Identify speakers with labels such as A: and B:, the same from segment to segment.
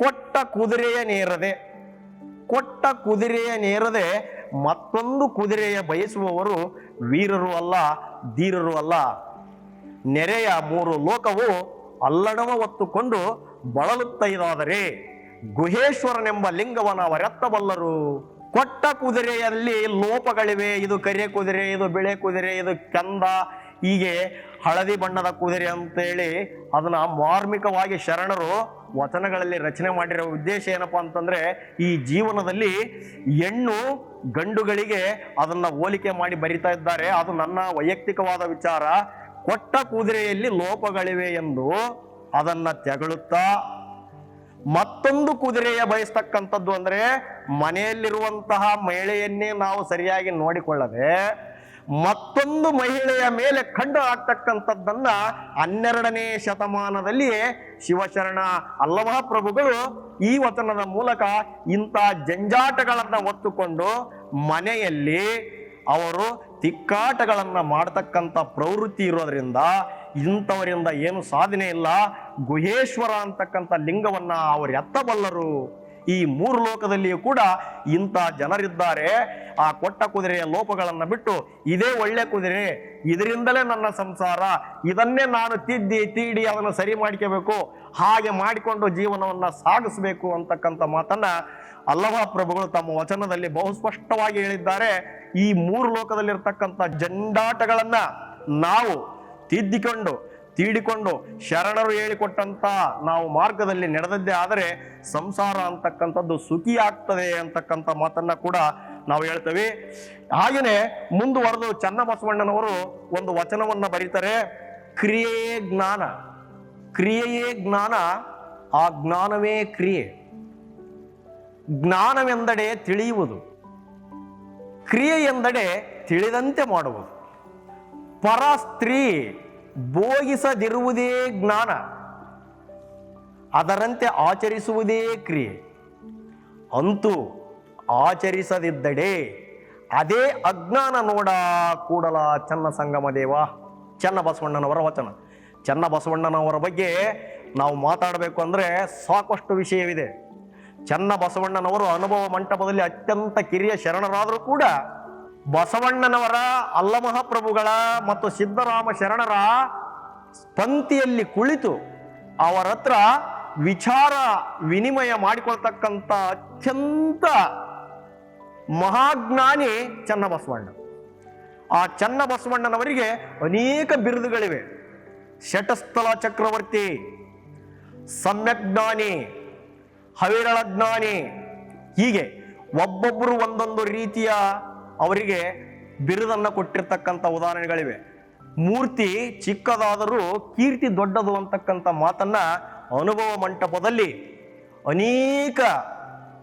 A: ಕೊಟ್ಟ ಕುದುರೆಯ ನೇರದೆ, ಕೊಟ್ಟ ಕುದುರೆಯ ನೇರದೆ ಮತ್ತೊಂದು ಕುದುರೆಯ ಬಯಸುವವರು ವೀರರು ಅಲ್ಲ, ಧೀರರು ಅಲ್ಲ. ನೆರೆಯ ಮೂರು ಲೋಕವು ಅಲ್ಲಣವ ಹೊತ್ತುಕೊಂಡು ಬಳಲುತ್ತೈದಾದರೆ ಗುಹೇಶ್ವರನೆಂಬ ಲಿಂಗವನ ಅವರೆತ್ತಬಲ್ಲರು ಕೊಟ್ಟ ಕುದುರೆಯಲ್ಲಿ ಲೋಪಗಳಿವೆ, ಇದು ಕರಿಯ ಕುದುರೆ, ಇದು ಬಿಳೆ ಕುದುರೆ, ಇದು ಕಂದ ಹೀಗೆ ಹಳದಿ ಬಣ್ಣದ ಕುದುರೆ ಅಂತೇಳಿ ಅದನ್ನ ಮಾರ್ಮಿಕವಾಗಿ ಶರಣರು ವಚನಗಳಲ್ಲಿ ರಚನೆ ಮಾಡಿರೋ ಉದ್ದೇಶ ಏನಪ್ಪಾ ಅಂತಂದ್ರೆ ಈ ಜೀವನದಲ್ಲಿ ಹೆಣ್ಣು ಗಂಡುಗಳಿಗೆ ಅದನ್ನ ಹೋಲಿಕೆ ಮಾಡಿ ಬರಿತಾ ಇದ್ದಾರೆ. ಅದು ನನ್ನ ವೈಯಕ್ತಿಕವಾದ ವಿಚಾರ. ಕೊಟ್ಟ ಕುದುರೆಯಲ್ಲಿ ಲೋಪಗಳಿವೆ ಎಂದು ಅದನ್ನ ತೆಗಳುತ್ತಾ, ಮತ್ತೊಂದು ಕುದುರೆಯ ಬಯಸ್ತಕ್ಕಂಥದ್ದು ಅಂದ್ರೆ ಮನೆಯಲ್ಲಿರುವಂತಹ ಮಹಿಳೆಯನ್ನೇ ನಾವು ಸರಿಯಾಗಿ ನೋಡಿಕೊಳ್ಳದೆ ಮತ್ತೊಂದು ಮಹಿಳೆಯ ಮೇಲೆ ಕಂಡು ಆಗ್ತಕ್ಕಂಥದ್ದನ್ನ ಹನ್ನೆರಡನೇ ಶತಮಾನದಲ್ಲಿಯೇ ಶಿವಶರಣ ಅಲ್ಲಮ ಪ್ರಭುಗಳು ಈ ವಚನದ ಮೂಲಕ ಇಂಥ ಜಂಜಾಟಗಳನ್ನ ಒತ್ತುಕೊಂಡು ಮನೆಯಲ್ಲಿ ಅವರು ತಿಕ್ಕಾಟಗಳನ್ನ ಮಾಡತಕ್ಕಂಥ ಪ್ರವೃತ್ತಿ ಇರೋದ್ರಿಂದ ಇಂಥವರಿಂದ ಏನು ಸಾಧನೆ ಇಲ್ಲ, ಗುಹೇಶ್ವರ ಅಂತಕ್ಕಂಥ ಲಿಂಗವನ್ನ ಅವರು ಎತ್ತಬಲ್ಲರು. ಈ ಮೂರು ಲೋಕದಲ್ಲಿಯೂ ಕೂಡ ಇಂಥ ಜನರಿದ್ದಾರೆ. ಆ ಕೊಟ್ಟ ಕುದುರೆಯ ಲೋಪಗಳನ್ನು ಬಿಟ್ಟು ಇದೇ ಒಳ್ಳೆ ಕುದುರೆ, ಇದರಿಂದಲೇ ನನ್ನ ಸಂಸಾರ, ಇದನ್ನೇ ನಾನು ತಿದ್ದಿ, ತೀಡಿ, ಅದನ್ನು ಸರಿ ಮಾಡ್ಕೋಬೇಕು, ಹಾಗೆ ಮಾಡಿಕೊಂಡು ಜೀವನವನ್ನು ಸಾಗಿಸಬೇಕು ಅಂತಕ್ಕಂಥ ಮಾತನ್ನ ಅಲ್ಲವ ಪ್ರಭುಗಳು ತಮ್ಮ ವಚನದಲ್ಲಿ ಬಹು ಸ್ಪಷ್ಟವಾಗಿ ಹೇಳಿದ್ದಾರೆ. ಈ ಮೂರು ಲೋಕದಲ್ಲಿರ್ತಕ್ಕಂಥ ಜಂಡಾಟಗಳನ್ನ ನಾವು ತಿದ್ದಿಕೊಂಡು ತೀಡಿಕೊಂಡು ಶರಣರು ಹೇಳಿಕೊಟ್ಟಂತ ನಾವು ಮಾರ್ಗದಲ್ಲಿ ನಡೆದದ್ದೇ ಆದರೆ ಸಂಸಾರ ಅಂತಕ್ಕಂಥದ್ದು ಸುಖಿ ಆಗ್ತದೆ ಅಂತಕ್ಕಂಥ ಮಾತನ್ನ ಕೂಡ ನಾವು ಹೇಳ್ತೇವೆ. ಹಾಗೆಯೇ ಮುಂದುವರೆದು ಚನ್ನಬಸವಣ್ಣನವರು ಒಂದು ವಚನವನ್ನ ಬರೀತಾರೆ, ಕ್ರಿಯೆಯೇ ಜ್ಞಾನ ಕ್ರಿಯೆಯೇ ಜ್ಞಾನ, ಆ ಜ್ಞಾನವೇ ಕ್ರಿಯೆ. ಜ್ಞಾನವೆಂದಡೆ ತಿಳಿಯುವುದು ಕ್ರಿಯೆ ಎಂದಡೆ ತಿಳಿದಂತೆ ಮಾಡುವುದು. ಪರ ಸ್ತ್ರೀ ಭೋಗಿಸದಿರುವುದೇ ಜ್ಞಾನ, ಅದರಂತೆ ಆಚರಿಸುವುದೇ ಕ್ರಿಯೆ. ಅಂತೂ ಆಚರಿಸದಿದ್ದಡೆ, ಅದೇ ಅಜ್ಞಾನ ನೋಡ ಕೂಡಲ ಚನ್ನ ಸಂಗಮ ದೇವ ಚನ್ನ ಬಸವಣ್ಣನವರ ವಚನ. ಚನ್ನ ಬಸವಣ್ಣನವರ ಬಗ್ಗೆ ನಾವು ಮಾತಾಡಬೇಕು ಅಂದರೆ ಸಾಕಷ್ಟು ವಿಷಯವಿದೆ. ಚನ್ನ ಬಸವಣ್ಣನವರು ಅನುಭವ ಮಂಟಪದಲ್ಲಿ ಅತ್ಯಂತ ಕಿರಿಯ ಶರಣರಾದರೂ ಕೂಡ ಬಸವಣ್ಣನವರ ಅಲ್ಲಮಹಾಪ್ರಭುಗಳ ಮತ್ತು ಸಿದ್ದರಾಮ ಶರಣರ ಪಂಕ್ತಿಯಲ್ಲಿ ಕುಳಿತು ಅವರ ಹತ್ರ ವಿಚಾರ ವಿನಿಮಯ ಮಾಡಿಕೊಳ್ತಕ್ಕಂಥ ಅತ್ಯಂತ ಮಹಾಜ್ಞಾನಿ ಚನ್ನಬಸವಣ್ಣ. ಆ ಚನ್ನಬಸವಣ್ಣನವರಿಗೆ ಅನೇಕ ಬಿರುದುಗಳಿವೆ. ಶಟಸ್ಥಲ ಚಕ್ರವರ್ತಿ ಸಮ್ಯಕ್ಜ್ಞಾನಿ ಹವಿರಳ ಜ್ಞಾನಿ ಹೀಗೆ ಒಬ್ಬೊಬ್ಬರು ಒಂದೊಂದು ರೀತಿಯ ಅವರಿಗೆ ಬಿರುದನ್ನು ಕೊಟ್ಟಿರ್ತಕ್ಕಂಥ ಉದಾಹರಣೆಗಳಿವೆ. ಮೂರ್ತಿ ಚಿಕ್ಕದಾದರೂ ಕೀರ್ತಿ ದೊಡ್ಡದು ಅಂತಕ್ಕಂಥ ಮಾತನ್ನ ಅನುಭವ ಮಂಟಪದಲ್ಲಿ ಅನೇಕ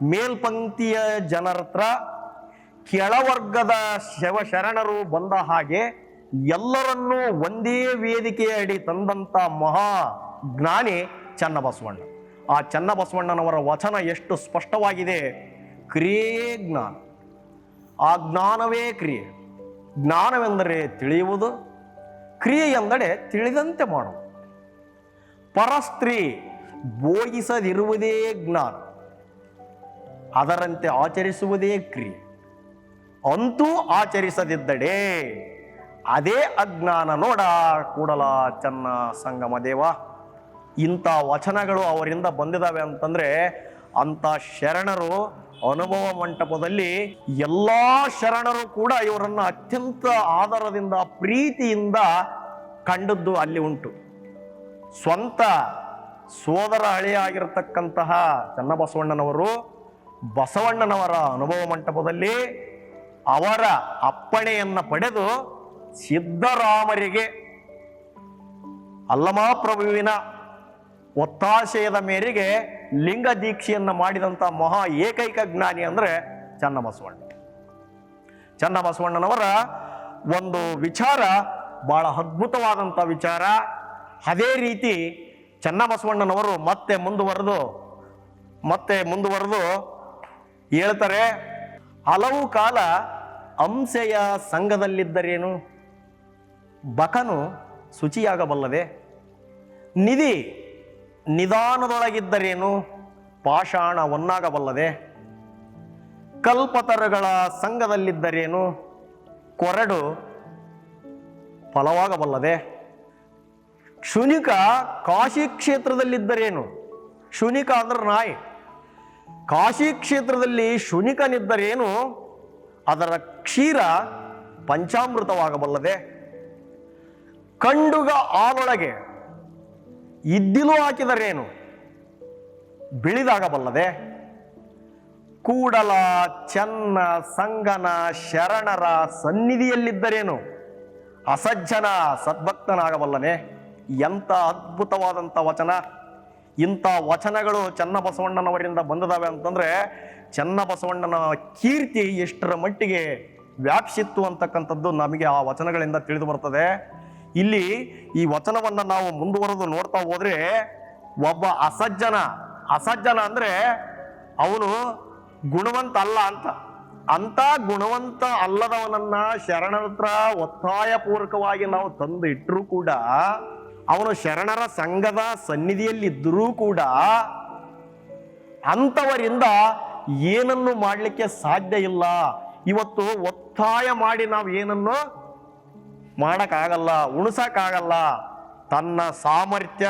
A: ಮೇಲ್ಪಂಕ್ತಿಯ ಜನರ ಹತ್ರ ಕೆಳವರ್ಗದ ಶವಶರಣರು ಬಂದ ಹಾಗೆ ಎಲ್ಲರನ್ನೂ ಒಂದೇ ವೇದಿಕೆಯ ಅಡಿ ತಂದಂತ ಮಹಾ ಜ್ಞಾನಿ ಚನ್ನಬಸವಣ್ಣ. ಆ ಚನ್ನಬಸವಣ್ಣನವರ ವಚನ ಎಷ್ಟು ಸ್ಪಷ್ಟವಾಗಿದೆ. ಕ್ರಿಯೇ ಜ್ಞಾನ. ಆ ಜ್ಞಾನವೇ ಕ್ರಿಯೆ. ಜ್ಞಾನವೆಂದರೆ ತಿಳಿಯುವುದು, ಕ್ರಿಯೆ ಎಂದರೆ ತಿಳಿದಂತೆ ಮಾಡುವುದು. ಪರಸ್ತ್ರೀ ಬೋಧಿಸದಿರುವುದೇ ಜ್ಞಾನ, ಅದರಂತೆ ಆಚರಿಸುವುದೇ ಕ್ರಿಯೆ. ಅಂತೂ ಆಚರಿಸದಿದ್ದಡೆ ಅದೇ ಅಜ್ಞಾನ ನೋಡ ಕೂಡಲ ಚನ್ನ ಸಂಗಮ ದೇವ. ಇಂಥ ವಚನಗಳು ಅವರಿಂದ ಬಂದಿದ್ದಾವೆ ಅಂತಂದ್ರೆ ಅಂಥ ಶರಣರು ಅನುಭವ ಮಂಟಪದಲ್ಲಿ ಎಲ್ಲಾ ಶರಣರು ಕೂಡ ಇವರನ್ನ ಅತ್ಯಂತ ಆದರದಿಂದ, ಪ್ರೀತಿಯಿಂದ ಕಂಡದ್ದು ಅಲ್ಲಿ ಉಂಟು. ಸ್ವಂತ ಸೋದರ ಹಳೆಯಾಗಿರತಕ್ಕಂತಹ ಚನ್ನಬಸವಣ್ಣನವರು ಬಸವಣ್ಣನವರ ಅನುಭವ ಮಂಟಪದಲ್ಲಿ ಅವರ ಅಪ್ಪಣೆಯನ್ನ ಪಡೆದು ಸಿದ್ದರಾಮರಿಗೆ ಅಲ್ಲಮಾಪ್ರಭುವಿನ ಒತ್ತಾಶಯದ ಮೇರೆಗೆ ಲಿಂಗ ದೀಕ್ಷೆಯನ್ನು ಮಾಡಿದಂಥ ಮಹಾ ಏಕೈಕ ಜ್ಞಾನಿ ಅಂದರೆ ಚನ್ನಬಸವಣ್ಣ. ಚನ್ನಬಸವಣ್ಣನವರ ಒಂದು ವಿಚಾರ ಬಹಳ ಅದ್ಭುತವಾದಂಥ ವಿಚಾರ. ಅದೇ ರೀತಿ ಚನ್ನಬಸವಣ್ಣನವರು ಮತ್ತೆ ಮುಂದುವರೆದು ಮತ್ತೆ ಮುಂದುವರೆದು ಹೇಳ್ತಾರೆ, ಹಲವು ಕಾಲ ಅಂಸೆಯ ಸಂಘದಲ್ಲಿದ್ದರೇನು? ಬಕನು ಶುಚಿಯಾಗಬಲ್ಲದೆ, ನಿಧಿ ನಿಧಾನದೊಳಗಿದ್ದರೇನು? ಪಾಷಾಣ ಒನ್ನಾಗಬಲ್ಲದೆ. ಕಲ್ಪತರುಗಳ ಸಂಘದಲ್ಲಿದ್ದರೇನು? ಕೊರಡು ಫಲವಾಗಬಲ್ಲದೆ. ಕ್ಷುನಿಕ ಕಾಶಿ ಕ್ಷೇತ್ರದಲ್ಲಿದ್ದರೇನು ಶುನಿಕ ಅಂದ್ರೆ ನಾಯಿ. ಕಾಶಿ ಕ್ಷೇತ್ರದಲ್ಲಿ ಶುನಿಕನಿದ್ದರೇನು ಅದರ ಕ್ಷೀರ ಪಂಚಾಮೃತವಾಗಬಲ್ಲದೆ. ಕಂಡುಗ ಆಲೊಳಗೆ ಇದ್ದಿಲು ಹಾಕಿದರೇನು? ಬಿಳಿದಾಗಬಲ್ಲದೆ ಕೂಡಲ ಚನ್ನ ಸಂಗನ ಶರಣರ ಸನ್ನಿಧಿಯಲ್ಲಿದ್ದರೇನು? ಅಸಜ್ಜನ, ಸದ್ಭಕ್ತನಾಗಬಲ್ಲನೆ? ಎಂಥ ಅದ್ಭುತವಾದಂಥ ವಚನ. ಇಂಥ ವಚನಗಳು ಚನ್ನಬಸವಣ್ಣನವರಿಂದ ಬಂದದಾವೆ ಅಂತಂದರೆ ಚನ್ನಬಸವಣ್ಣನ ಕೀರ್ತಿ ಎಷ್ಟರ ಮಟ್ಟಿಗೆ ವ್ಯಾಪಿಸಿತ್ತು ಅಂತಕ್ಕಂಥದ್ದು ನಮಗೆ ಆ ವಚನಗಳಿಂದ ತಿಳಿದು ಬರ್ತದೆ. ಇಲ್ಲಿ ಈ ವಚನವನ್ನ ನಾವು ಮುಂದುವರೆದು ನೋಡ್ತಾ ಹೋದ್ರೆ ಒಬ್ಬ ಅಸಜ್ಜನ ಅಸಜ್ಜನ ಅಂದ್ರೆ ಅವನು ಗುಣವಂತ ಅಲ್ಲ ಅಂತ. ಅಂತ ಗುಣವಂತ ಅಲ್ಲದವನನ್ನ ಶರಣರತ್ರ ಒತ್ತಾಯ ಒತ್ತಾಯಪೂರ್ವಕವಾಗಿ ನಾವು ತಂದು ಇಟ್ಟರೂ ಕೂಡ, ಅವನು ಶರಣರ ಸಂಘದ ಸನ್ನಿಧಿಯಲ್ಲಿದ್ದರೂ ಕೂಡ ಅಂಥವರಿಂದ ಏನನ್ನು ಮಾಡಲಿಕ್ಕೆ ಸಾಧ್ಯ ಇಲ್ಲ. ಇವತ್ತು ಒತ್ತಾಯ ಮಾಡಿ ನಾವು ಏನನ್ನು ಮಾಡಕ್ಕಾಗಲ್ಲ, ಉಣಿಸೋಕ್ಕಾಗಲ್ಲ. ತನ್ನ ಸಾಮರ್ಥ್ಯ,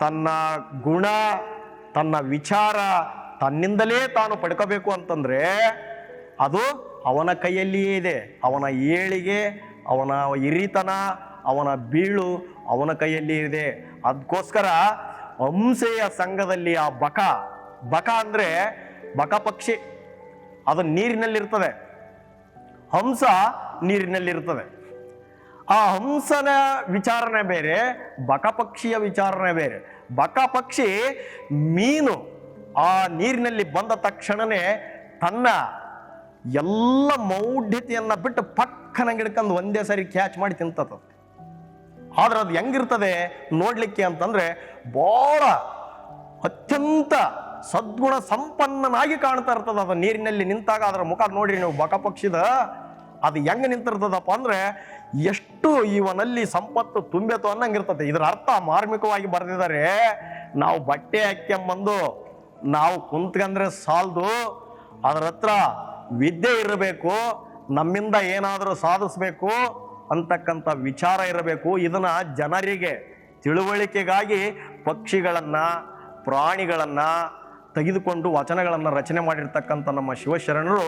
A: ತನ್ನ ಗುಣ, ತನ್ನ ವಿಚಾರ ತನ್ನಿಂದಲೇ ತಾನು ಪಡ್ಕೋಬೇಕು ಅಂತಂದರೆ ಅದು ಅವನ ಕೈಯಲ್ಲಿಯೇ ಇದೆ. ಅವನ ಏಳಿಗೆ, ಅವನ ಹಿರಿತನ, ಅವನ ಬೀಳು ಅವನ ಕೈಯಲ್ಲಿ ಇದೆ. ಅದಕ್ಕೋಸ್ಕರ ಹಂಸೆಯ ಸಂಘದಲ್ಲಿ ಆ ಬಕ ಬಕ ಅಂದರೆ ಬಕ ಪಕ್ಷಿ. ಅದು ನೀರಿನಲ್ಲಿರ್ತದೆ. ಹಂಸ ನೀರಿನಲ್ಲಿರ್ತದೆ. ಆ ಹಂಸನ ವಿಚಾರಣೆ ಬೇರೆ ಬಕ ಪಕ್ಷಿಯ ವಿಚಾರಣೆ ಬೇರೆ. ಬಕ ಪಕ್ಷಿ ಮೀನು ಆ ನೀರಿನಲ್ಲಿ ಬಂದ ತಕ್ಷಣನೇ ತನ್ನ ಎಲ್ಲ ಮೌಢ್ಯತೆಯನ್ನು ಬಿಟ್ಟು ಪಕ್ಕನ ಗಿಡ್ಕೊಂಡು ಒಂದೇ ಸರಿ ಕ್ಯಾಚ್ ಮಾಡಿ ತಿಂತದ. ಆದ್ರೆ ಅದು ಹೆಂಗಿರ್ತದೆ ನೋಡ್ಲಿಕ್ಕೆ ಅಂತಂದ್ರೆ ಬಹಳ ಅತ್ಯಂತ ಸದ್ಗುಣ ಸಂಪನ್ನನಾಗಿ ಕಾಣ್ತಾ ಇರ್ತದ ಅದು ನೀರಿನಲ್ಲಿ ನಿಂತಾಗ. ಅದರ ಮುಖ ನೋಡ್ರಿ ನೀವು ಬಕ ಪಕ್ಷಿದ ಅದು ಹೆಂಗ್ ನಿಂತಿರ್ತದಪ್ಪ ಅಂದ್ರೆ ಎಷ್ಟು ಇವನಲ್ಲಿ ಸಂಪತ್ತು ತುಂಬೇತು ಅನ್ನಂಗಿರ್ತದೆ. ಇದರ ಅರ್ಥ ಮಾರ್ಮಿಕವಾಗಿ ಬರೆದಿದ್ದಾರೆ. ನಾವು ಬಟ್ಟೆ ಹಾಕ್ಯಂಬಂದು ನಾವು ಕುಂತ್ಕಂದ್ರೆ ಸಾಲದು, ಅದರ ಹತ್ರ ವಿದ್ಯೆ ಇರಬೇಕು, ನಮ್ಮಿಂದ ಏನಾದರೂ ಸಾಧಿಸ್ಬೇಕು ಅಂತಕ್ಕಂಥ ವಿಚಾರ ಇರಬೇಕು. ಇದನ್ನು ಜನರಿಗೆ ತಿಳುವಳಿಕೆಗಾಗಿ ಪಕ್ಷಿಗಳನ್ನು, ಪ್ರಾಣಿಗಳನ್ನ ತೆಗೆದುಕೊಂಡು ವಚನಗಳನ್ನು ರಚನೆ ಮಾಡಿರ್ತಕ್ಕಂಥ ನಮ್ಮ ಶಿವಶರಣರು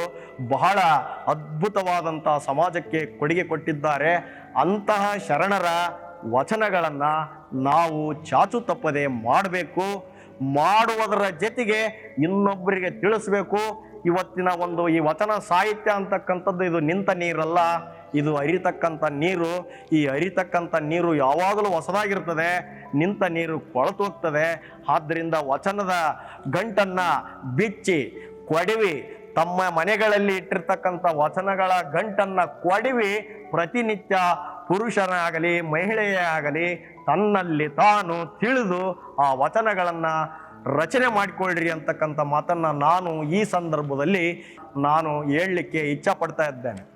A: ಬಹಳ ಅದ್ಭುತವಾದಂಥ ಸಮಾಜಕ್ಕೆ ಕೊಡುಗೆ ಕೊಟ್ಟಿದ್ದಾರೆ. ಅಂತಹ ಶರಣರ ವಚನಗಳನ್ನು ನಾವು ಚಾಚು ತಪ್ಪದೆ ಮಾಡಬೇಕು. ಮಾಡುವುದರ ಜೊತೆಗೆ ಇನ್ನೊಬ್ಬರಿಗೆ ತಿಳಿಸ್ಬೇಕು. ಇವತ್ತಿನ ಒಂದು ಈ ವಚನ ಸಾಹಿತ್ಯ ಅಂತಕ್ಕಂಥದ್ದು ಇದು ನಿಂತ ನೀರಲ್ಲ, ಇದು ಅರಿತಕ್ಕಂಥ ನೀರು. ಈ ಅರಿತಕ್ಕಂಥ ನೀರು ಯಾವಾಗಲೂ ಹೊಸದಾಗಿರ್ತದೆ, ನಿಂತ ನೀರು ಕೊಳತು ಹೋಗ್ತದೆ. ಆದ್ದರಿಂದ ವಚನದ ಗಂಟನ್ನು ಬಿಚ್ಚಿ, ಕೊಡವಿ, ತಮ್ಮ ಮನೆಗಳಲ್ಲಿ ಇಟ್ಟಿರ್ತಕ್ಕಂಥ ವಚನಗಳ ಗಂಟನ್ನು ಕೊಡವಿ, ಪ್ರತಿನಿತ್ಯ ಪುರುಷನಾಗಲಿ, ಮಹಿಳೆಯೇ ಆಗಲಿ, ತನ್ನಲ್ಲಿ ತಾನು ತಿಳಿದು ಆ ವಚನಗಳನ್ನ ರಚನೆ ಮಾಡಿಕೊಳ್ಳ್ರಿ ಅಂತಕ್ಕಂಥ ಮಾತನ್ನ ನಾನು ಈ ಸಂದರ್ಭದಲ್ಲಿ ನಾನು ಹೇಳಲಿಕ್ಕೆ ಇಚ್ಛಪಡ್ತಾ ಇದ್ದೇನೆ.